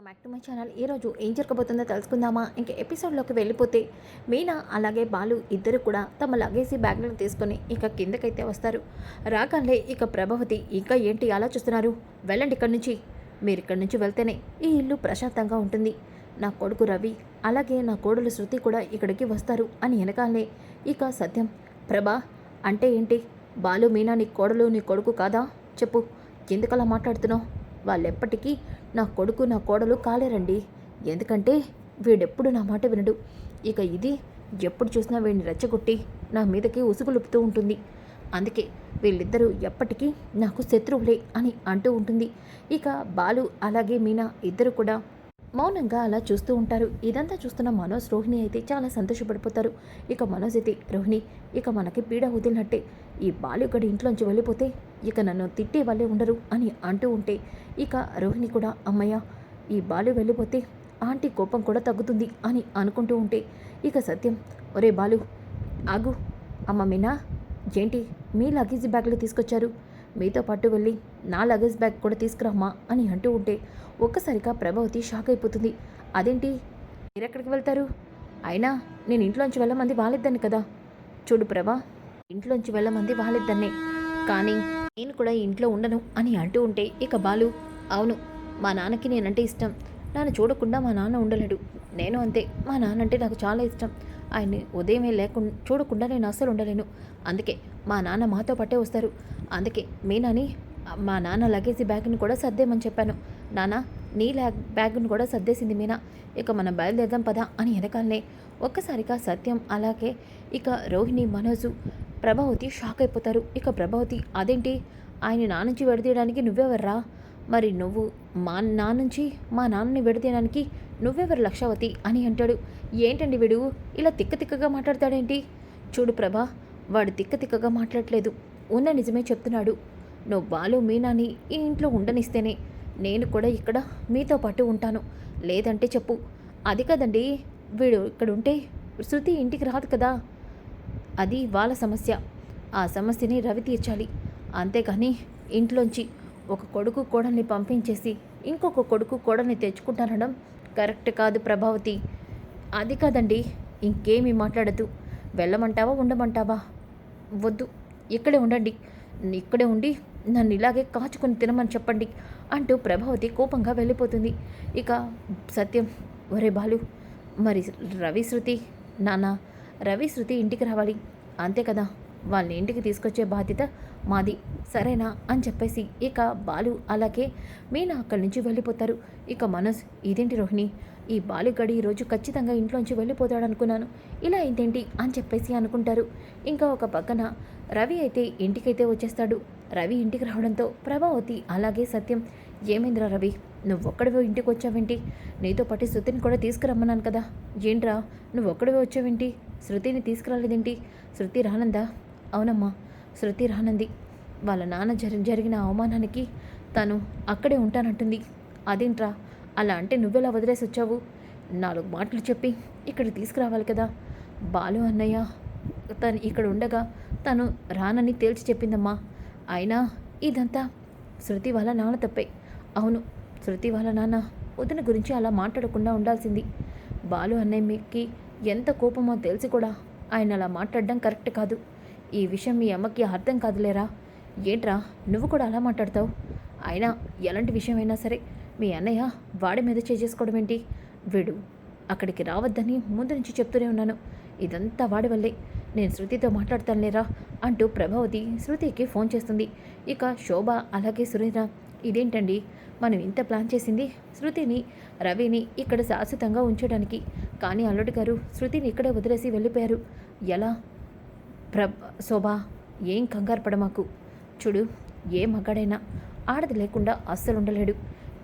Welcome back to my channel. ఈరోజు ఏం జరగబోతుందో తెలుసుకుందామా? ఇంక ఎపిసోడ్లోకి వెళ్ళిపోతే మీనా అలాగే బాలు ఇద్దరు కూడా తమ లగేజీ బ్యాగ్లను తీసుకొని ఇక కిందకైతే వస్తారు. రాగానే ఇక ప్రభావతి ఇంకా ఏంటి? అలా చూస్తున్నారు? వెళ్ళండి ఇక్కడి నుంచి. మీరు ఇక్కడి నుంచి వెళ్తేనే ఈ ఇల్లు ప్రశాంతంగా ఉంటుంది. నా కొడుకు రవి అలాగే నా కోడలు శృతి కూడా ఇక్కడికి వస్తారు అని వెనకాలనే ఇక సత్యం ప్రభా అంటే ఏంటి? బాలు మీనా నీ కోడలు నీ కొడుకు కాదా? చెప్పు ఎందుకలా మాట్లాడుతున్నావు? వాళ్ళెప్పటికీ నా కొడుకు నా కోడలు కాలేరండి. ఎందుకంటే వీడెప్పుడు నా మాట వినడు. ఇక ఇది ఎప్పుడు చూసినా వీడిని రెచ్చగొట్టి నా మీదకి ఉసుగులుపుతూ ఉంటుంది. అందుకే వీళ్ళిద్దరూ ఎప్పటికీ నాకు శత్రువులే అని అంటూ ఉంటుంది. ఇక బాలు అలాగే మీనా ఇద్దరు కూడా మౌనంగా అలా చూస్తూ ఉంటారు. ఇదంతా చూస్తున్న మనోజ్ రోహిణి అయితే చాలా సంతోషపడిపోతారు. ఇక మనోజ్ అయితే రోహిణి ఇక మనకి పీడ వదిలినట్టే ఈ బాలుగడి ఇంట్లోంచి వెళ్ళిపోతే ఇక నన్ను తిట్టే వాళ్ళే ఉండరు అని అంటూ ఉంటే ఇక రోహిణి కూడా అమ్మయ్య ఈ బాలు వెళ్ళిపోతే ఆంటీ కోపం కూడా తగ్గుతుంది అని అనుకుంటూ ఉంటే ఇక సత్యం ఒరే బాలు ఆగు. అమ్మ మీనా ఏంటి? మీ లగేజీ బ్యాగ్లు తీసుకొచ్చారు. మీతో పాటు వెళ్ళి నా లగేజ్ బ్యాగ్ కూడా తీసుకురామ్మా అని అంటూ ఉంటే ఒక్కసారిగా ప్రభావతి షాక్ అయిపోతుంది. అదేంటి? మీరెక్కడికి వెళ్తారు? అయినా నేను ఇంట్లోంచి వెళ్ళమంది వాళ్ళిద్దాన్ని కదా. చూడు ప్రభా ఇంట్లోంచి వెళ్ళమంది వాళ్ళిద్దన్నే కానీ నేను కూడా ఇంట్లో ఉండను అని అంటూ ఉంటే ఇక బాలు అవును మా నాన్నకి నేనంటే ఇష్టం. నన్ను చూడకుండా మా నాన్న ఉండలేడు. నేను అంతే మా నాన్న అంటే నాకు చాలా ఇష్టం. ఆయన్ని ఉదయమే లేకుండా చూడకుండా నేను అస్సలు ఉండలేను. అందుకే మా నాన్న మాతో పట్టే వస్తారు. అందుకే మీనాని మా నాన్న లగేజీ బ్యాగ్ని కూడా సర్దేమని చెప్పాను. నాన్న నీ ల్యాగ్ బ్యాగ్ను కూడా సర్దేసింది మీనా. ఇక మనం బయలుదేరదాం పదా అని వెనకాలనే ఒక్కసారిగా సత్యం అలాగే ఇక రోహిణి మనోజు ప్రభావతి షాక్ అయిపోతారు. ఇక ప్రభావతి అదేంటి? ఆయన నా నుంచి విడదీయడానికి నువ్వెవర్రా? మరి నువ్వు మా నా నుంచి మా నాన్నని విడదీయడానికి నువ్వెవరు లక్షావతి? అని అంటాడు. ఏంటండి వీడు? ఇలా తిక్క తిక్కగా మాట్లాడతాడేంటి? చూడు ప్రభా వాడు తిక్క తిక్కగా మాట్లాడలేదు. ఉన్న నిజమే చెప్తున్నాడు. నువ్వు బాలు మీనాని ఈ ఇంట్లో ఉండనిస్తేనే నేను కూడా ఇక్కడ మీతో పాటు ఉంటాను. లేదంటే చెప్పు. అది కదండి వీడు ఇక్కడ ఉంటే శృతి ఇంటికి రాదు కదా. అది వాళ్ళ సమస్య. ఆ సమస్యని రవి తీర్చాలి. అంతేగాని ఇంట్లోంచి ఒక కొడుకు కోడల్ని పంపించేసి ఇంకొక కొడుకు కోడల్ని తెచ్చుకుంటానడం కరెక్ట్ కాదు ప్రభావతి. అది కాదండి ఇంకేమీ మాట్లాడద్దు వెళ్ళమంటావా ఉండమంటావా? వద్దు. ఇక్కడే ఉండండి. ఇక్కడే ఉండి నన్ను ఇలాగే కాచుకొని తినమని చెప్పండి అంటూ ప్రభావతి కోపంగా వెళ్ళిపోతుంది. ఇక సత్యం ఒరే బాలు మరి రవి శృతి నాన్న రవి శృతి ఇంటికి రావాలి. అంతే కదా వాళ్ళని ఇంటికి తీసుకొచ్చే బాధ్యత మాది. సరేనా అని చెప్పేసి ఇక బాలు అలాగే మీనా అక్కడి నుంచి వెళ్ళిపోతారు. ఇక మనోజ్ ఇదేంటి రోహిణి? ఈ బాలుగడి ఈరోజు ఖచ్చితంగా ఇంట్లోంచి వెళ్ళిపోతాడు అనుకున్నాను ఇలా అయిందేంటి అని చెప్పేసి అనుకుంటారు. ఇంకా ఒక పక్కన రవి అయితే ఇంటికైతే వచ్చేస్తాడు. రవి ఇంటికి రావడంతో ప్రభావతి అలాగే సత్యం ఏమైందిరా రవి? నువ్వు ఇంటికి వచ్చావేంటి నీతో పాటు శృతిని కూడా తీసుకురమ్మన్నాను కదా. ఏంట్రా? నువ్వు వచ్చావేంటి? శృతిని తీసుకురాలేదేంటి? శృతి రానందా? అవునమ్మా శృతి రానంది. వాళ్ళ నాన్న జరి జరిగిన అవమానానికి తను అక్కడే ఉంటానంటుంది. అదేంట్రా? అలా అంటే నువ్వెలా వదిలేసి వచ్చావు? నాలుగు మాటలు చెప్పి ఇక్కడికి తీసుకురావాలి కదా. బాలు అన్నయ్య తను ఇక్కడ ఉండగా తను రానని తేల్చి చెప్పిందమ్మా. అయినా ఇదంతా శృతి వాళ్ళ నాన్న తప్పే. అవును శృతి వాళ్ళ నాన్న వదిన గురించి అలా మాట్లాడకుండా ఉండాల్సింది. బాలు అన్నయ్యకి ఎంత కోపమో తెలిసి కూడా ఆయన అలా మాట్లాడడం కరెక్ట్ కాదు. ఈ విషయం మీ అమ్మకి అర్థం కాదులేరా? ఏంట్రా నువ్వు కూడా అలా మాట్లాడతావు? అయినా ఎలాంటి విషయమైనా సరే మీ అన్నయ్య వాడి మీద చేసుకోవడం ఏంటి? వీడు అక్కడికి రావద్దని ముందు నుంచి చెప్తూనే ఉన్నాను. ఇదంతా వాడి వల్లే. నేను శృతితో మాట్లాడతాను లేరా అంటూ ప్రభావతి శృతికి ఫోన్ చేస్తుంది. ఇక శోభ అలాగే సురేంద్ర ఇదేంటండి? మనం ఇంత ప్లాన్ చేసింది? శృతిని రవిని ఇక్కడ శాశ్వతంగా ఉంచడానికి. కానీ అల్లుడి గారు శృతిని ఇక్కడే వదిలేసి వెళ్ళిపోయారు. ఎలా? ప్ర శోభ ఏం కంగారు పడమాకు. చూడు ఏ మగాడైనా ఆడది లేకుండా అస్సలు ఉండలేడు.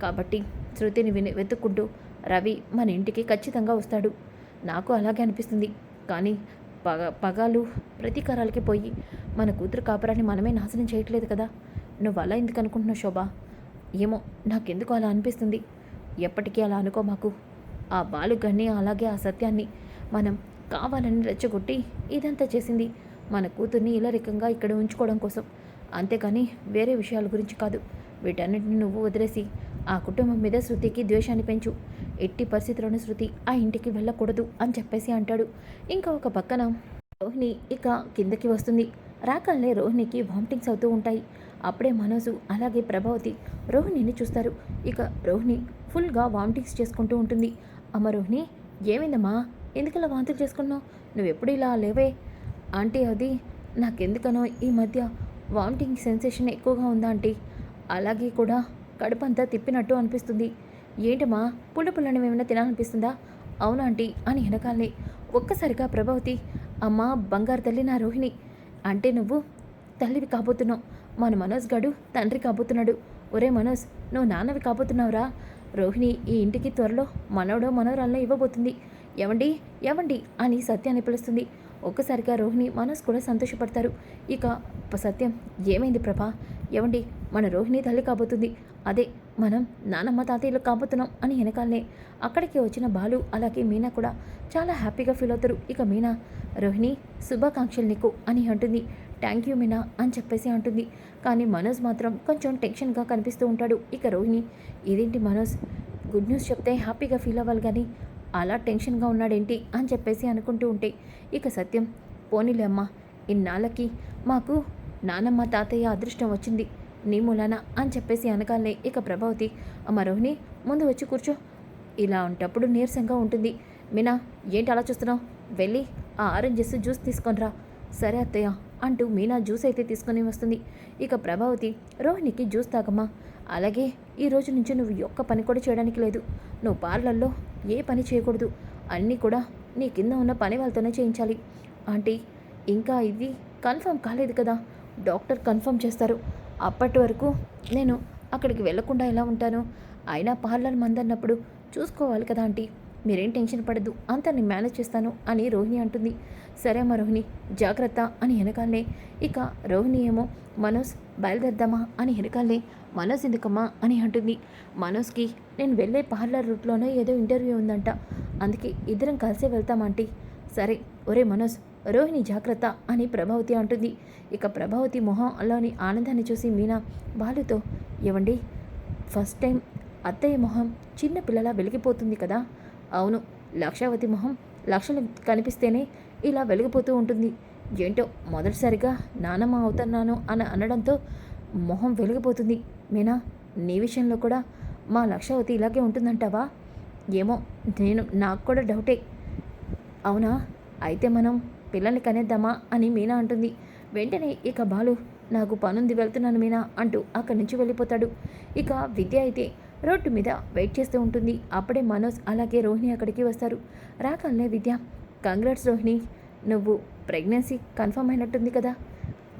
కాబట్టి శృతిని విని వెతుక్కుంటూ రవి మన ఇంటికి ఖచ్చితంగా వస్తాడు. నాకు అలాగే అనిపిస్తుంది. కానీ పగ పగాలు ప్రతీకారాలకి పోయి మన కూతురు కాపురాన్ని మనమే నాశనం చేయట్లేదు కదా. నువ్వు అలా ఎందుకు అనుకుంటున్నావు శోభ? ఏమో నాకెందుకు అలా అనిపిస్తుంది. ఎప్పటికీ అలా అనుకో మాకు. ఆ బాలుగన్ని అలాగే ఆ సత్యాన్ని మనం కావాలని రెచ్చగొట్టి ఇదంతా చేసింది మన కూతుర్ని ఇలరికంగా ఇక్కడ ఉంచుకోవడం కోసం. అంతేకాని వేరే విషయాల గురించి కాదు. వీటన్నిటిని నువ్వు వదిలేసి ఆ కుటుంబం మీద శృతికి ద్వేషాన్ని పెంచు. ఎట్టి పరిస్థితుల్లోనూ శృతి ఆ ఇంటికి వెళ్ళకూడదు అని చెప్పేసి అంటాడు. ఇంకా ఒక పక్కన రోహిణి ఇక కిందకి వస్తుంది. రాకల్నే రోహిణికి వామిటింగ్స్ అవుతూ ఉంటాయి. అప్పుడే మనోజు అలాగే ప్రభావతి రోహిణిని చూస్తారు. ఇక రోహిణి ఫుల్గా వామిటింగ్స్ చేసుకుంటూ ఉంటుంది. అమ్మ రోహిణి ఏమైందమ్మా? ఎందుకలా వాంతులు చేసుకున్నావు? నువ్వు ఎప్పుడు ఇలా లేవే? ఆంటీ అది నాకెందుకనో ఈ మధ్య వామిటింగ్ సెన్సేషన్ ఎక్కువగా ఉందా ఆంటీ? అలాగే కూడా కడుపంతా తిప్పినట్టు అనిపిస్తుంది. ఏంటమ్మా పుల్ల పుల్లని ఏమైనా తినాలనిపిస్తుందా? అవునా ఆంటీ అని వెనకాలనే. ఒక్కసారిగా ప్రభావతి అమ్మా బంగారు తల్లి నా రోహిణి. అంటే నువ్వు? తల్లివి కాబోతున్నావు. మన మనోజ్ గడు తండ్రి కాబోతున్నాడు. ఒరే మనోజ్ నువ్వు నాన్నవి కాబోతున్నావురా. రోహిణి ఈ ఇంటికి త్వరలో మనవడో మనవరాల్లో ఇవ్వబోతుంది. ఎవండి ఎవండి అని సత్యాన్ని పిలుస్తుంది. ఒక్కసారిగా రోహిణి మనోజ్ కూడా సంతోషపడతారు. ఇక సత్యం ఏమైంది ప్రభా? ఎవండి మన రోహిణి తల్లి కాబోతుంది. అదే మనం నానమ్మ తాతయ్యలు కాబోతున్నాం అని వెనకాలనే అక్కడికి వచ్చిన బాలు అలాగే మీనా కూడా చాలా హ్యాపీగా ఫీల్ అవుతారు. ఇక మీనా రోహిణి శుభాకాంక్షలు నీకు అని అంటుంది. థ్యాంక్ యూ మీనా అని చెప్పేసి అంటుంది. కానీ మనోజ్ మాత్రం కొంచెం టెన్షన్గా కనిపిస్తూ ఉంటాడు. ఇక రోహిణి ఇదేంటి మనోజ్? గుడ్ న్యూస్ చెప్తే హ్యాపీగా ఫీల్ అవ్వాలి కానీ అలా టెన్షన్గా ఉన్నాడేంటి అని చెప్పేసి అనుకుంటూ ఉంటే ఇక సత్యం పోనీలే అమ్మ ఇన్నాళ్ళకి మాకు నానమ్మ తాతయ్య అదృష్టం వచ్చింది. నీ మూలాన అని చెప్పేసి అనగానే ఇక ప్రభావతి అమ్మ రోహిణి ముందు వచ్చి కూర్చో. ఇలా ఉంటప్పుడు నీరసంగా ఉంటుంది. మీనా ఏంటి అలా చూస్తున్నావు? వెళ్ళి ఆ ఆరెంజెస్ జ్యూస్ తీసుకొనిరా సరే అత్తయ్య అంటూ మీనా జ్యూస్ అయితే తీసుకొని వస్తుంది. ఇక ప్రభావతి రోహిణికి జ్యూస్ తాగమ్మా. అలాగే ఈ రోజు నుంచి నువ్వు ఒక్క పని కూడా చేయడానికి లేదు. నువ్వు పార్లర్లో ఏ పని చేయకూడదు. అన్నీ కూడా నీ కింద ఉన్న పని వాళ్ళతోనే చేయించాలి. ఆంటీ ఇంకా ఇది కన్ఫర్మ్ కాలేదు కదా. డాక్టర్ కన్ఫర్మ్ చేస్తారు. అప్పటి వరకు నేను అక్కడికి వెళ్ళకుండా ఎలా ఉంటాను? అయినా పార్లర్ మందన్నప్పుడు చూసుకోవాలి కదా ఆంటీ మీరేం టెన్షన్ పడద్దు అంతా నేను మేనేజ్ చేస్తాను అని రోహిణి అంటుంది. సరే అమ్మ రోహిణి జాగ్రత్త అని వెనకాలనే. ఇక రోహిణి ఏమో మనోజ్ బయలుదేరదామా అని వెనకాలనే. మనోజ్ ఎందుకమ్మా అని అంటుంది. మనోజ్కి నేను వెళ్ళే పార్లర్ రూట్లోనే ఏదో ఇంటర్వ్యూ ఉందంట. అందుకే ఇద్దరం కలిసే వెళ్తామంటీ సరే ఒరే మనోజ్ రోహిణి జాగ్రత్త అని ప్రభావతి అంటుంది. ఇక ప్రభావతి మొహంలోని ఆనందాన్ని చూసి మీనా బాలుతో ఏవండి ఫస్ట్ టైం అత్తయ్య మొహం చిన్న పిల్లలా వెలిగిపోతుంది కదా? అవును లక్షావతి మొహం లక్షలు కనిపిస్తేనే ఇలా వెలిగిపోతూ ఉంటుంది. ఏంటో మొదటిసారిగా నానమ్మ అవుతున్నాను అని అనడంతో మొహం వెలిగిపోతుంది. మీనా నీ విషయంలో కూడా మా లక్షావతి ఇలాగే ఉంటుందంటావా? ఏమో నేను నాకు కూడా డౌటే. అవునా? అయితే మనం పిల్లల్ని కనేద్దామా అని మీనా అంటుంది. వెంటనే ఇక బాలు నాకు పనుంది వెళ్తున్నాను మీనా అంటూ అక్కడి నుంచి వెళ్ళిపోతాడు. ఇక విద్య అయితే రోడ్డు మీద వెయిట్ చేస్తూ ఉంటుంది. అప్పుడే మనోజ్ అలాగే రోహిణి అక్కడికి వస్తారు. రాకాలే విద్య కంగ్రాట్స్ రోహిణి నువ్వు ప్రెగ్నెన్సీ కన్ఫర్మ్ అయినట్టుంది కదా?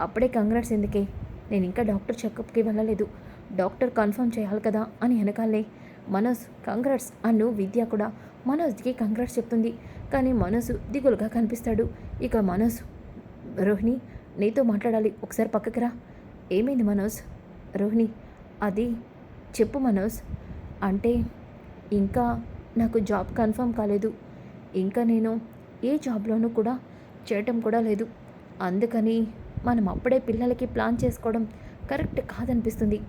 అప్పుడే కంగ్రాట్స్ ఎందుకే? నేను ఇంకా డాక్టర్ చెకప్కి వెళ్ళలేదు. డాక్టర్ కన్ఫర్మ్ చేయాలి కదా అని వెనకాలే మనోజ్ కంగ్రాట్స్ అన్ను విద్య కూడా మనోజ్కి కంగ్రాట్స్ చెప్తుంది. కానీ మనోజ్ దిగులుగా కనిపిస్తాడు. ఇక మనోజ్ రోహిణి నీతో మాట్లాడాలి. ఒకసారి పక్కకి రా. ఏమైంది మనోజ్? రోహిణి అది చెప్పు మనోజ్. అంటే ఇంకా నాకు జాబ్ కన్ఫర్మ్ కాలేదు. ఇంకా నేను ఏ జాబ్లోనూ కూడా చేయటం కూడా లేదు. అందుకని మనం అప్పుడే పిల్లలకి ప్లాన్ చేసుకోవడం కరెక్ట్ కాదనిపిస్తుంది.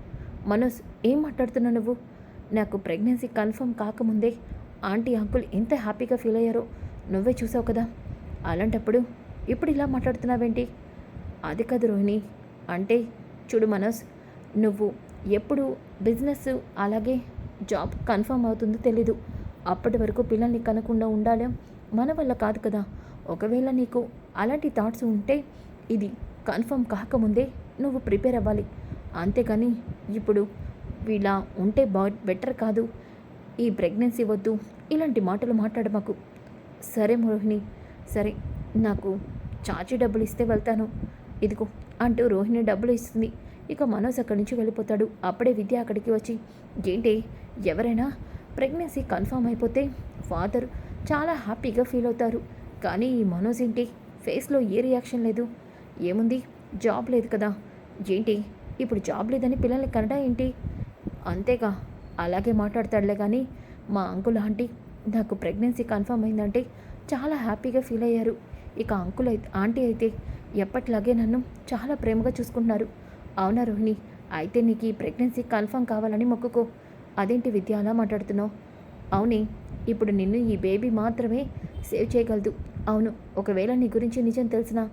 మనోజ్ ఏం మాట్లాడుతున్నావు నువ్వు? నాకు ప్రెగ్నెన్సీ కన్ఫర్మ్ కాకముందే ఆంటీ అంకుల్ ఎంత హ్యాపీగా ఫీల్ అయ్యారో నువ్వే చూసావు కదా. అలాంటప్పుడు ఇప్పుడు ఇలా మాట్లాడుతున్నావేంటి? అది కాదు రోహిణి. అంటే చూడు మనోజ్ నువ్వు ఎప్పుడు బిజినెస్ అలాగే జాబ్ కన్ఫర్మ్ అవుతుందో తెలీదు. అప్పటి వరకు పిల్లల్ని కనకుండా ఉండాలి మన వల్ల కాదు కదా. ఒకవేళ నీకు అలాంటి థాట్స్ ఉంటే ఇది కన్ఫర్మ్ కాకముందే నువ్వు ప్రిపేర్ అవ్వాలి. అంతేకాని ఇప్పుడు ఇలా ఉంటే బా బెటర్ కాదు. ఈ ప్రెగ్నెన్సీ వద్దు. ఇలాంటి మాటలు మాట్లాడమాకు సరే రోహిణి సరే నాకు చార్జీ డబ్బులు ఇస్తే వెళ్తాను. ఇదిగో అంటూ రోహిణి డబ్బులు ఇస్తుంది. ఇక మనోజ్ అక్కడి నుంచి వెళ్ళిపోతాడు. అప్పుడే విద్య అక్కడికి వచ్చి ఏంటి ఎవరైనా? ప్రెగ్నెన్సీ కన్ఫర్మ్ అయిపోతే ఫాదర్ చాలా హ్యాపీగా ఫీల్ అవుతారు. కానీ ఈ మనోజ్ ఏంటి? ఫేస్లో ఏ రియాక్షన్ లేదు. ఏముంది? జాబ్ లేదు కదా. ఏంటి? ఇప్పుడు జాబ్ లేదని పిల్లల్ని కనడా ఏంటి? అంతేగా అలాగే మాట్లాడతాడులే కానీ మా అంకుల్ ఆంటీ నాకు ప్రెగ్నెన్సీ కన్ఫర్మ్ అయిందంటే చాలా హ్యాపీగా ఫీల్ అయ్యారు. ఇక అంకుల్ అయితే ఆంటీ అయితే ఎప్పటిలాగే నన్ను చాలా ప్రేమగా చూసుకుంటున్నారు. అవునా రోహిణి? అయితే నీకు ఈ ప్రెగ్నెన్సీ కన్ఫర్మ్ కావాలని మొక్కుకో. అదేంటి విద్య అలా మాట్లాడుతున్నావు? అవునే ఇప్పుడు నిన్ను ఈ బేబీ మాత్రమే సేవ్ చేయగలదు. అవును ఒకవేళ నీ గురించి నిజం తెలిసినా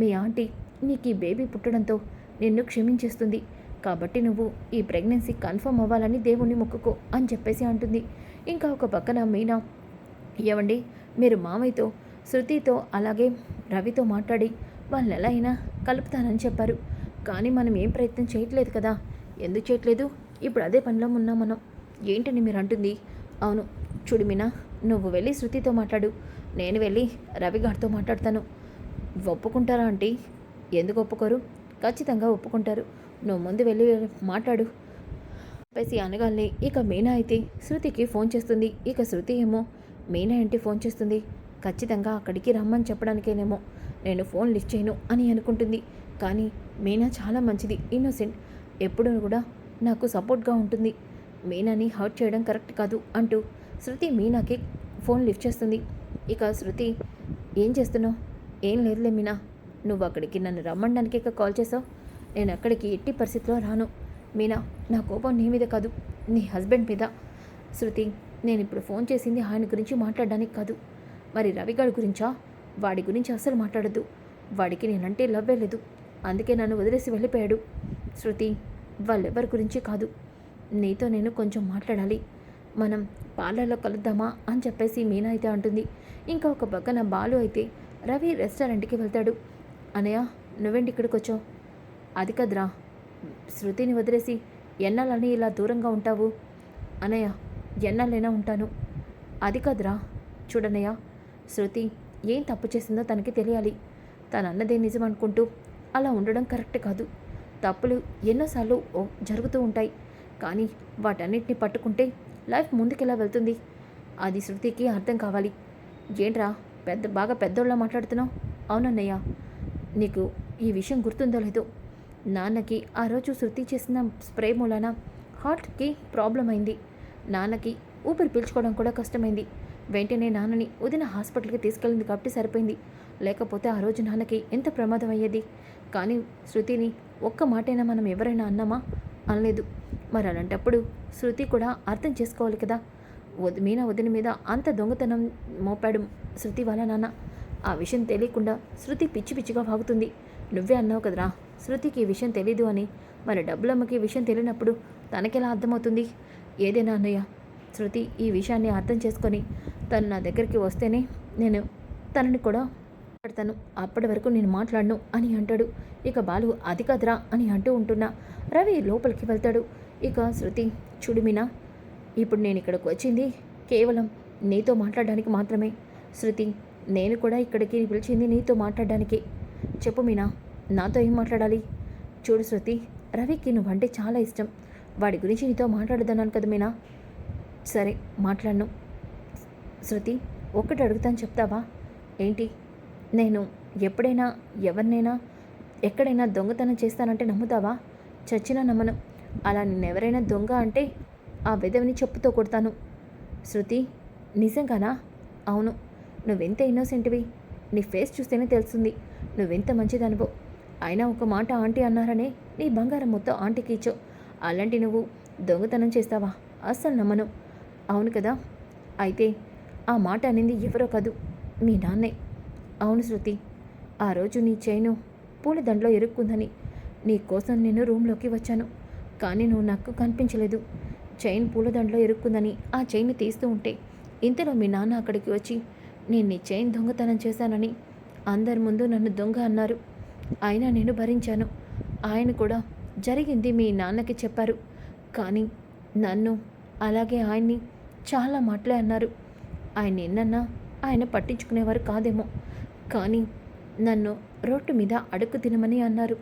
మీ ఆంటీ నీకు ఈ బేబీ పుట్టడంతో నిన్ను క్షమించేస్తుంది. కాబట్టి నువ్వు ఈ ప్రెగ్నెన్సీ కన్ఫర్మ్ అవ్వాలని దేవుణ్ణి మొక్కుకో అని చెప్పేసి అంటుంది. ఇంకా ఒక పక్కన మీనా ఏమండి మీరు మామయ్యతో శృతితో అలాగే రవితో మాట్లాడి వాళ్ళని ఎలా అయినా కలుపుతానని చెప్పారు. కానీ మనం ఏం ప్రయత్నం చేయట్లేదు కదా. ఎందుకు చేయట్లేదు? ఇప్పుడు అదే పనిలో ఉన్నాం మనం. ఏంటని మీరు అంటుంది. అవును చూడు మీనా నువ్వు వెళ్ళి శృతితో మాట్లాడు. నేను వెళ్ళి రవి గారితో మాట్లాడతాను. ఒప్పుకుంటారా ఆంటీ? ఎందుకు ఒప్పుకోరు? ఖచ్చితంగా ఒప్పుకుంటారు. నువ్వు ముందు వెళ్ళి మాట్లాడు. చెప్పేసి అనగానే ఇక మీనా అయితే శృతికి ఫోన్ చేస్తుంది. ఇక శృతి ఏమో మీనా ఏంటి ఫోన్ చేస్తుంది? ఖచ్చితంగా అక్కడికి రమ్మని చెప్పడానికేనేమో నేను ఫోన్ లిఫ్ట్ చేయను అని అనుకుంటుంది. కానీ మీనా చాలా మంచిది ఇన్నోసెంట్. ఎప్పుడూ కూడా నాకు సపోర్ట్గా ఉంటుంది. మీనాని హర్ట్ చేయడం కరెక్ట్ కాదు అంటూ శృతి మీనాకి ఫోన్ లిఫ్ట్ చేస్తుంది. ఇక శృతి ఏం చేస్తున్నావు? ఏం లేదులే మీనా. నువ్వు అక్కడికి నన్ను రమ్మడానికి ఇక కాల్ చేసావు? నేను అక్కడికి ఎట్టి పరిస్థితిలో రాను. మీనా నా కోపం నీ మీద కాదు నీ హస్బెండ్ మీద. శృతి నేను ఇప్పుడు ఫోన్ చేసింది ఆయన గురించి మాట్లాడడానికి కాదు. మరి రవిగాడి గురించా? వాడి గురించి అస్సలు మాట్లాడద్దు. వాడికి నేనంటే లవ్వే లేదు. అందుకే నన్ను వదిలేసి వెళ్ళిపోయాడు. శృతి వాళ్ళెవరి గురించి కాదు. నీతో నేను కొంచెం మాట్లాడాలి. మనం పార్లర్లో కలుద్దామా అని చెప్పేసి మీనా అయితే అంటుంది. ఇంకా ఒక పక్కన బాలు అయితే రవి రెస్టారెంట్కి వెళ్తాడు. అనయ్య నువ్వేంటి ఇక్కడికి వచ్చావు అది కదరా. శృతిని వదిలేసి ఎన్నాలని ఇలా దూరంగా ఉంటావు? అనయ్య ఎన్నాళ్ళైనా ఉంటాను. అది కదరా. చూడనయ్య శృతి ఏం తప్పు చేసిందో తనకి తెలియాలి. తన అన్నదే నిజం అనుకుంటూ అలా ఉండడం కరెక్ట్ కాదు. తప్పులు ఎన్నోసార్లు ఓ- జరుగుతూ ఉంటాయి. కానీ వాటన్నిటిని పట్టుకుంటే లైఫ్ ముందుకెలా వెళ్తుంది? అది శృతికి అర్థం కావాలి. ఏంట్రా పెద్ద బాగా పెద్దోళ్ళ మాట్లాడుతున్నావు? అవునన్నయ్య నీకు ఈ విషయం గుర్తుందో లేదో నాన్నకి ఆ రోజు శృతి చేసిన స్ప్రే మూలన హార్ట్కి ప్రాబ్లం అయింది. నాన్నకి ఊపిరి పీల్చుకోవడం కూడా కష్టమైంది. వెంటనే నాన్నని ఉదిన హాస్పిటల్కి తీసుకెళ్ళింది కాబట్టి సరిపోయింది. లేకపోతే ఆ రోజు నాన్నకి ఎంత ప్రమాదం అయ్యేది? కానీ శృతిని ఒక్క మాటైనా మనం ఎవరైనా అన్నామా? అనలేదు. మరి అలాంటప్పుడు శృతి కూడా అర్థం చేసుకోవాలి కదా? వద్ మీనా వదిన మీద అంత దొంగతనం మోపాడు శృతి వాళ్ళ నాన్న. ఆ విషయం తెలియకుండా శృతి పిచ్చి పిచ్చిగా వాగుతుంది. నువ్వే అన్నావు కదరా? శృతికి ఈ విషయం తెలీదు అని. మరి డబ్బులమ్మకి ఈ విషయం తెలియనప్పుడు తనకెలా అర్థమవుతుంది? ఏదైనా అన్నయ్య శృతి ఈ విషయాన్ని అర్థం చేసుకొని తను నా దగ్గరికి వస్తేనే నేను తనని కూడా మాట్లాడతాను. అప్పటి వరకు నేను మాట్లాడను అని అంటాడు. ఇక బాలు అది కదరా అని అంటూ ఉంటున్నా రవి లోపలికి వెళ్తాడు. ఇక శృతి చూడు మీనా ఇప్పుడు నేను ఇక్కడికి వచ్చింది కేవలం నీతో మాట్లాడడానికి మాత్రమే. శృతి నేను కూడా ఇక్కడికి పిలిచింది నీతో మాట్లాడడానికి. చెప్పు మీనా నాతో ఏం మాట్లాడాలి? చూడు శృతి రవికి నువ్వంటే చాలా ఇష్టం. వాడి గురించి నీతో మాట్లాడదన్నాను కదా మీనా? సరే మాట్లాడను. శృతి ఒక్కటి అడుగుతాను చెప్తావా? ఏంటి? నేను ఎప్పుడైనా ఎవరినైనా ఎక్కడైనా దొంగతనం చేస్తానంటే నమ్ముతావా? చచ్చినా నమ్మను. అలా నిన్నెవరైనా దొంగ అంటే ఆ విధవిని చెప్పుతో కొడతాను. శృతి నిజంగానా? అవును. నువ్వెంత ఇన్నోసెంట్వి? నీ ఫేస్ చూస్తేనే తెలుస్తుంది. నువ్వెంత మంచిదనుభో. అయినా ఒక మాట ఆంటీ అన్నారనే నీ బంగారం మొత్తం ఆంటీకి ఇచ్చో అలాంటి నువ్వు దొంగతనం చేస్తావా? అస్సలు నమ్మను. అవును కదా? అయితే ఆ మాట అనింది ఎవరో కాదు మీ నాన్నే. అవును శృతి ఆ రోజు నీ చైను పూలదండలో ఇరుక్కుందని నీ కోసం నేను రూమ్లోకి వచ్చాను. కానీ నువ్వు నాకు కనిపించలేదు. చైన్ పూలదండలో ఇరుక్కుందని ఆ చైన్ని తీస్తూ ఉంటే ఇంతలో మీ నాన్న అక్కడికి వచ్చి నేను నీ చైన్ దొంగతనం చేశానని అందరి ముందు నన్ను దొంగ అన్నారు. అయినా నేను భరించాను. ఆయన కూడా జరిగింది మీ నాన్నకి చెప్పారు. కానీ నన్ను అలాగే ఆయన్ని చాలా మాటలే అన్నారు. ఆయన ఎన్నన్నా ఆయన పట్టించుకునేవారు కాదేమో. కానీ నన్ను రోడ్డు మీద అడుగు తినమని అన్నారు.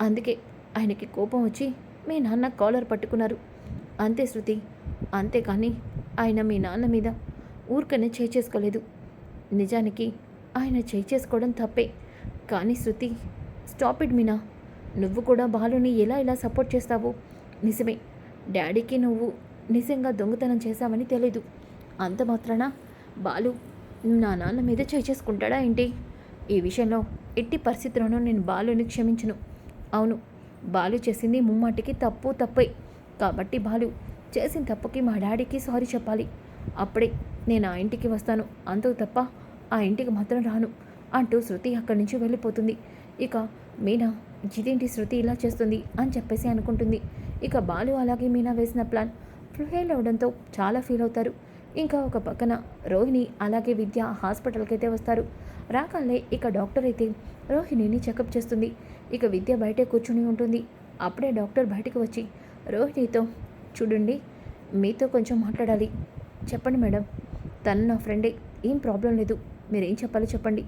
అందుకే ఆయనకి కోపం వచ్చి మీ నాన్న కాలర్ పట్టుకున్నారు. అంతే శృతి. అంతేకాని ఆయన మీ నాన్న మీద ఊరికనే చేయి చేసుకోలేదు. నిజానికి ఆయన చేయి చేసుకోవడం తప్పే. కానీ శృతి స్టాప్ ఇట్ మీనా. నువ్వు కూడా బాలుని ఎలా ఇలా సపోర్ట్ చేస్తావు? నిజమే. డాడీకి నువ్వు నిజంగా దొంగతనం చేశావని తెలీదు. అంత మాత్రాన? బాలు నా నాన్న మీద చేసుకుంటాడా ఏంటి? ఈ విషయంలో ఎట్టి పరిస్థితుల్లోనూ నేను బాలుని క్షమించను. అవును. బాలు చేసింది ముమ్మాటికి తప్పు తప్పే. కాబట్టి బాలు చేసిన తప్పుకి మా డాడీకి సారీ చెప్పాలి. అప్పుడే నేను ఆ ఇంటికి వస్తాను. అంతకు తప్ప ఆ ఇంటికి మాత్రం రాను. అంటూ శృతి అక్కడి నుంచి వెళ్ళిపోతుంది. ఇక మీనా ఇదేంటి శృతి ఇలా చేస్తుంది? అని చెప్పేసి అనుకుంటుంది. ఇక బాలు అలాగే మీనా వేసిన ప్లాన్ ఫెయిల్ అవడంతో చాలా ఫీల్ అవుతారు. ఇంకా ఒక పక్కన రోహిణి అలాగే విద్య హాస్పిటల్కి అయితే వస్తారు. రాకాలే ఇక డాక్టర్ అయితే రోహిణిని చెకప్ చేస్తుంది. ఇక విద్య బయటే కూర్చుని ఉంటుంది. అప్పుడే డాక్టర్ బయటకు వచ్చి రోహిణితో చూడండి మీతో కొంచెం మాట్లాడాలి. చెప్పండి మేడం తను నా ఫ్రెండే ఏం ప్రాబ్లం లేదు. మీరేం చెప్పాలో చెప్పండి.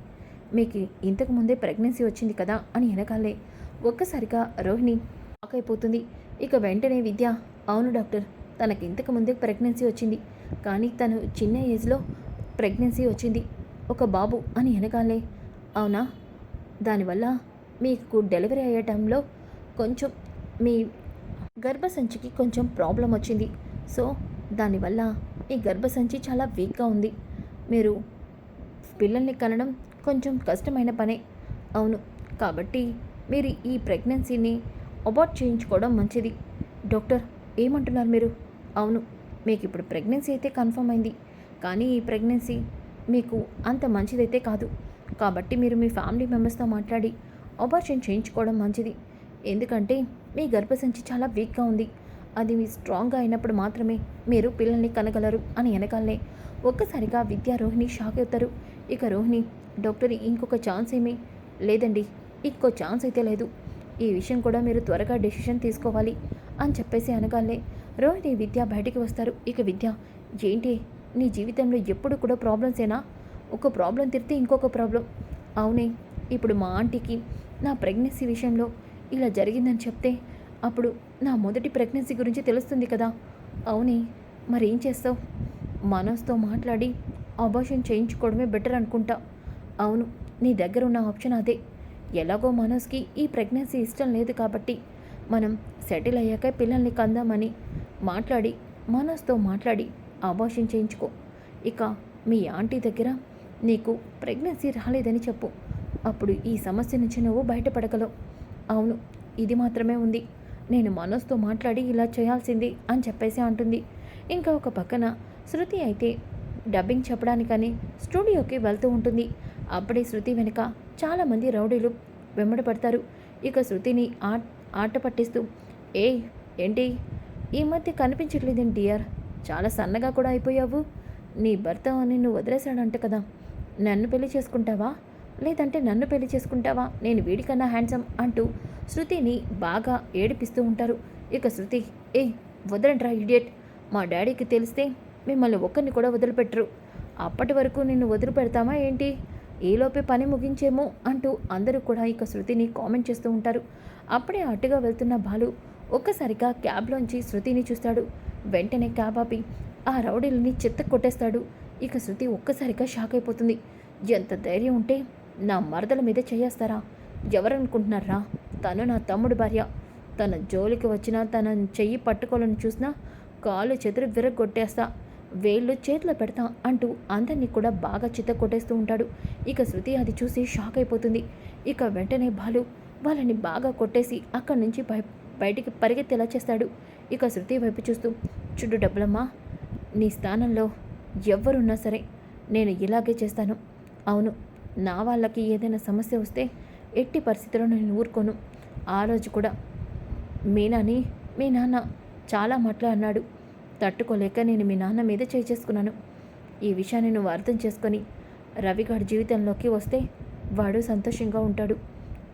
మీకు ఇంతకు ముందే ప్రెగ్నెన్సీ వచ్చింది కదా అని వెనకాలే ఒక్కసారిగా రోహిణి షాక్ అయిపోతుంది ఇక వెంటనే విద్య అవును డాక్టర్ తనకి ఇంతకు ముందే ప్రెగ్నెన్సీ వచ్చింది కానీ తను చిన్న ఏజ్లో ప్రెగ్నెన్సీ వచ్చింది ఒక బాబు అని వెనకాలే అవునా? దానివల్ల మీకు డెలివరీ అయ్యే టైంలో కొంచెం మీ గర్భసంచికి కొంచెం ప్రాబ్లం వచ్చింది. సో దానివల్ల మీ గర్భసంచి చాలా వీక్గా ఉంది. మీరు పిల్లల్ని కనడం కొంచెం కష్టమైన పనే. అవును కాబట్టి మీరు ఈ ప్రెగ్నెన్సీని అబార్ట్ చేయించుకోవడం మంచిది. డాక్టర్ ఏమంటున్నారు మీరు? అవును మీకు ఇప్పుడు ప్రెగ్నెన్సీ అయితే కన్ఫర్మ్ అయింది. కానీ ఈ ప్రెగ్నెన్సీ మీకు అంత మంచిదైతే కాదు. కాబట్టి మీరు మీ ఫ్యామిలీ మెంబర్స్తో మాట్లాడి అబార్షన్ చేయించుకోవడం మంచిది. ఎందుకంటే మీ గర్భసంచి చాలా వీక్గా ఉంది. అది మీ స్ట్రాంగ్గా అయినప్పుడు మాత్రమే మీరు పిల్లల్ని కనగలరు అని వెనకాలనే. ఒక్కసారిగా విద్యా రోహిణి షాక్ అవుతారు. ఇక రోహిణి డాక్టర్ ఇంకొక ఛాన్స్ ఏమీ లేదండి. ఇంకో ఛాన్స్ అయితే లేదు. ఈ విషయం కూడా మీరు త్వరగా డెసిషన్ తీసుకోవాలి అని చెప్పేసి అనగానే రోహిణి విద్య బయటికి వస్తారు. ఇక విద్య ఏంటి? నీ జీవితంలో ఎప్పుడు కూడా ప్రాబ్లమ్సేనా ఒక ప్రాబ్లం తిరితే ఇంకొక ప్రాబ్లం. అవునే ఇప్పుడు మా ఆంటీకి నా ప్రెగ్నెన్సీ విషయంలో ఇలా జరిగిందని చెప్తే అప్పుడు నా మొదటి ప్రెగ్నెన్సీ గురించి తెలుస్తుంది కదా. అవునే మరేం చేస్తావు? మనస్తో మాట్లాడి అబార్షన్ చేయించుకోవడమే బెటర్ అనుకుంటా. అవును నీ దగ్గర ఉన్న ఆప్షన్ అదే. ఎలాగో మనోజ్కి ఈ ప్రెగ్నెన్సీ ఇష్టం లేదు కాబట్టి మనం సెటిల్ అయ్యాక పిల్లల్ని కందామని మాట్లాడి మనోజ్తో మాట్లాడి అబార్షన్ చేయించుకో. ఇక మీ ఆంటీ దగ్గర నీకు ప్రెగ్నెన్సీ రాలేదని చెప్పు. అప్పుడు ఈ సమస్య నుంచి నువ్వు బయటపడగలవు. అవును ఇది మాత్రమే ఉంది. నేను మనోజ్తో మాట్లాడి ఇలా చేయాల్సింది అని చెప్పేసి అంటుంది. ఇంకా ఒక పక్కన శృతి అయితే డబ్బింగ్ చెప్పడానికని స్టూడియోకి వెళ్తూ ఉంటుంది. అప్పుడే శృతి వెనుక చాలామంది రౌడీలు వెంబడపడతారు. ఇక శృతిని ఆ ఆట పట్టిస్తూ ఏ ఏంటి? ఈ మధ్య కనిపించట్లేదేంటి డియర్? చాలా సన్నగా కూడా అయిపోయావు. నీ భర్త నిన్ను వదిలేశాడంట కదా. నన్ను పెళ్ళి చేసుకుంటావా? లేదంటే నన్ను పెళ్ళి చేసుకుంటావా? నేను వీడికన్నా హ్యాండ్సమ్ అంటూ శృతిని బాగా ఏడిపిస్తూ ఉంటారు. ఇక శృతి ఏ వదలంట్రా ఇడియట్. మా డాడీకి తెలిస్తే మిమ్మల్ని ఒక్కరిని కూడా వదిలిపెట్టరు. అప్పటి వరకు నిన్ను వదిలిపెడతామా ఏంటి? ఈలోపే పని ముగించేమో అంటూ అందరూ కూడా ఇక శృతిని కామెంట్ చేస్తూ ఉంటారు. అప్పుడే అటుగా వెళ్తున్న బాలు ఒక్కసారిగా క్యాబ్లోంచి శృతిని చూస్తాడు. వెంటనే క్యాబ్ ఆపి ఆ రౌడీలని చెత్త కొట్టేస్తాడు. ఇక శృతి ఒక్కసారిగా షాక్ అయిపోతుంది. ఎంత ధైర్యం ఉంటే నా మరదల మీద చేయేస్తారా? ఎవరనుకుంటున్నారా? తను నా తమ్ముడు భార్య. తన జోలికి వచ్చినా తన చెయ్యి పట్టుకోవాలని చూసినా కాళ్ళు చెదురు విరగొట్టేస్తా వేళ్ళు చేతిలో పెడతా అంటూ అందరినీ కూడా బాగా చిత్త కొట్టేస్తూ ఉంటాడు. ఇక శృతి అది చూసి షాక్ అయిపోతుంది. ఇక వెంటనే బాలు వాళ్ళని బాగా కొట్టేసి అక్కడి నుంచి బయ బయటికి పరిగెత్తేలా చేస్తాడు. ఇక శృతి వైపు చూస్తూ చుడ్డు డబ్బులమ్మా నీ స్థానంలో ఎవరున్నా సరే నేను ఇలాగే చేస్తాను. అవును నా వాళ్ళకి ఏదైనా సమస్య వస్తే ఎట్టి పరిస్థితిలో నేను ఊరుకోను. ఆ రోజు కూడా మీనాని మీ నాన్న చాలా మాటలు అన్నాడు. తట్టుకోలేక నేను మీ నాన్న మీద చేసుకున్నాను. ఈ విషయాన్ని నువ్వు అర్థం చేసుకొని రవిగాడు జీవితంలోకి వస్తే వాడు సంతోషంగా ఉంటాడు.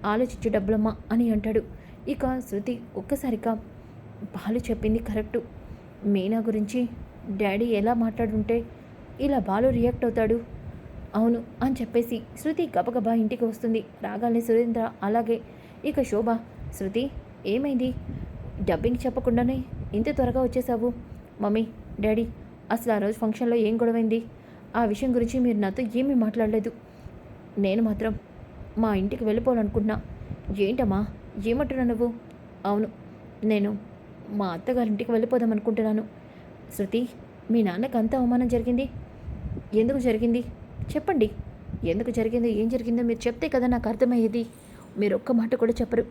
ఆలోచించు డబ్బులమ్మ అని అంటాడు. ఇక శృతి ఒక్కసారిగా బాలు చెప్పింది కరెక్టు. మీనా గురించి డాడీ ఎలా మాట్లాడుంటే ఇలా బాలు రియాక్ట్ అవుతాడు. అవును అని చెప్పేసి శృతి గబగబా ఇంటికి వస్తుంది. రాగానే సురేంద్ర అలాగే. ఇక శోభ శృతి ఏమైంది? డబ్బింగ్ చెప్పకుండానే ఇంత త్వరగా వచ్చేసావు? మమ్మీ డాడీ అసలు ఆ రోజు ఫంక్షన్లో ఏం గొడవైంది? ఆ విషయం గురించి మీరు నాతో ఏమీ మాట్లాడలేదు. నేను మాత్రం మా ఇంటికి వెళ్ళిపోవాలనుకుంటున్నా. ఏంటమ్మా? ఏమంటున్నా నువ్వు? అవును నేను మా అత్తగారింటికి వెళ్ళిపోదాం అనుకుంటున్నాను శృతి మీ నాన్నకు అంత అవమానం జరిగింది? ఎందుకు జరిగింది? చెప్పండి. ఎందుకు జరిగిందో ఏం జరిగిందో మీరు చెప్తే కదా నాకు అర్థమయ్యేది. మీరు ఒక్క మాట కూడా చెప్పరు.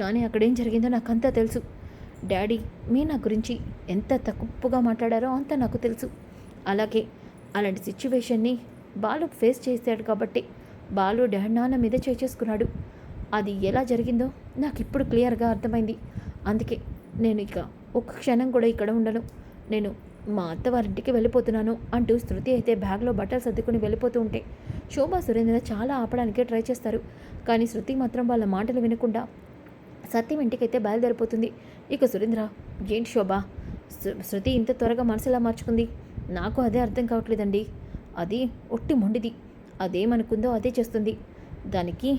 కానీ అక్కడ ఏం జరిగిందో నాకంతా తెలుసు. డాడీ మీ నా గురించి ఎంత తక్కువగా మాట్లాడారో అంత నాకు తెలుసు. అలాగే అలాంటి సిచ్యువేషన్ని బాలు ఫేస్ చేశాడు కాబట్టి బాలు డాడ్ నాన్న మీద చేసేసుకున్నాడు అది ఎలా జరిగిందో నాకు ఇప్పుడు క్లియర్గా అర్థమైంది. అందుకే నేను ఇక ఒక్క క్షణం కూడా ఇక్కడ ఉండను. నేను మా అత్త వారింటికి వెళ్ళిపోతున్నాను అంటూ శృతి అయితే బ్యాగ్లో బట్టలు సర్దుకుని వెళ్ళిపోతూ ఉంటే శోభా సురేంద్ర చాలా ఆపడానికే ట్రై చేస్తారు. కానీ శృతి మాత్రం వాళ్ళ మాటలు వినకుండా సత్యం ఇంటికైతే బయలుదేరిపోతుంది. ఇక సురేంద్ర ఏంటి శోభ? శృతి ఇంత త్వరగా మనసులా మార్చుకుంది. నాకు అదే అర్థం కావట్లేదండి. అది ఒట్టి మొండిది. అదేమనుకుందో అదే చేస్తుంది. దానికి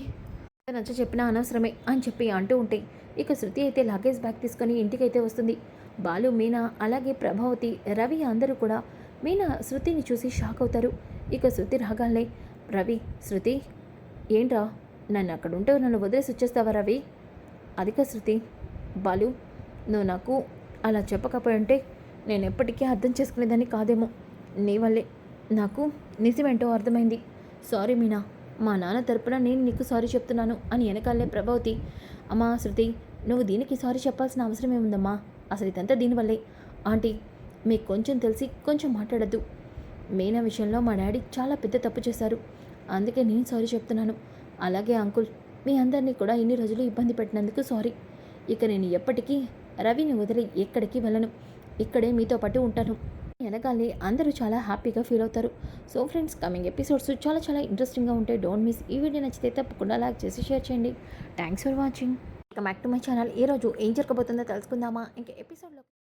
నచ్చ చెప్పినా అనవసరమే అని చెప్పి అంటూ ఉంటే ఇక శృతి అయితే లగేజ్ బ్యాగ్ తీసుకొని ఇంటికైతే వస్తుంది. బాలు మీనా అలాగే ప్రభావతి రవి అందరూ కూడా మీనా శృతిని చూసి షాక్ అవుతారు. ఇక శృతి రాగాలే రవి శృతి ఏంట్రా? నన్ను అక్కడ ఉంటే నన్ను వదిలేసి వచ్చేస్తావా రవి? అధిక శృతి బాలు నువ్వు నాకు అలా చెప్పకపోయింటే నేను ఎప్పటికీ అర్థం చేసుకునేదాన్ని కాదేమో. నీ వల్లే. నాకు నిజమేంటో అర్థమైంది. సారీ మీనా. మా నాన్న తరపున నేను నీకు సారీ చెప్తున్నాను అని వెనకాలే ప్రభావతి అమ్మా శృతి నువ్వు దీనికి సారీ చెప్పాల్సిన అవసరం ఏముందమ్మా? అసలు ఇదంతా దీనివల్లే ఆంటీ మీకు కొంచెం తెలిసి కొంచెం మాట్లాడద్దు. మీనా విషయంలో మా డాడీ చాలా పెద్ద తప్పు చేశారు. అందుకే నేను సారీ చెప్తున్నాను. అలాగే అంకుల్ మీ అందరినీ కూడా ఇన్ని రోజులు ఇబ్బంది పెట్టినందుకు సారీ. ఇక నేను ఎప్పటికీ రవిని వదిలి ఎక్కడికి వెళ్ళను. ఇక్కడే మీతో పాటు ఉంటాను. వెనగాలి అందరూ చాలా హ్యాపీగా ఫీల్ అవుతారు. సో ఫ్రెండ్స్ కమింగ్ ఎపిసోడ్స్ చాలా చాలా ఇంట్రెస్టింగ్గా ఉంటాయి డోంట్ మిస్. ఈ వీడియో నచ్చితే తప్పకుండా లైక్ చేసి షేర్ చేయండి. Thanks for watching. ఇక బ్యాక్ టు మై ఛానల్. ఈ రోజు ఏం జరగబోతుందో తెలుసుకుందామా? ఇంకా ఎపిసోడ్లో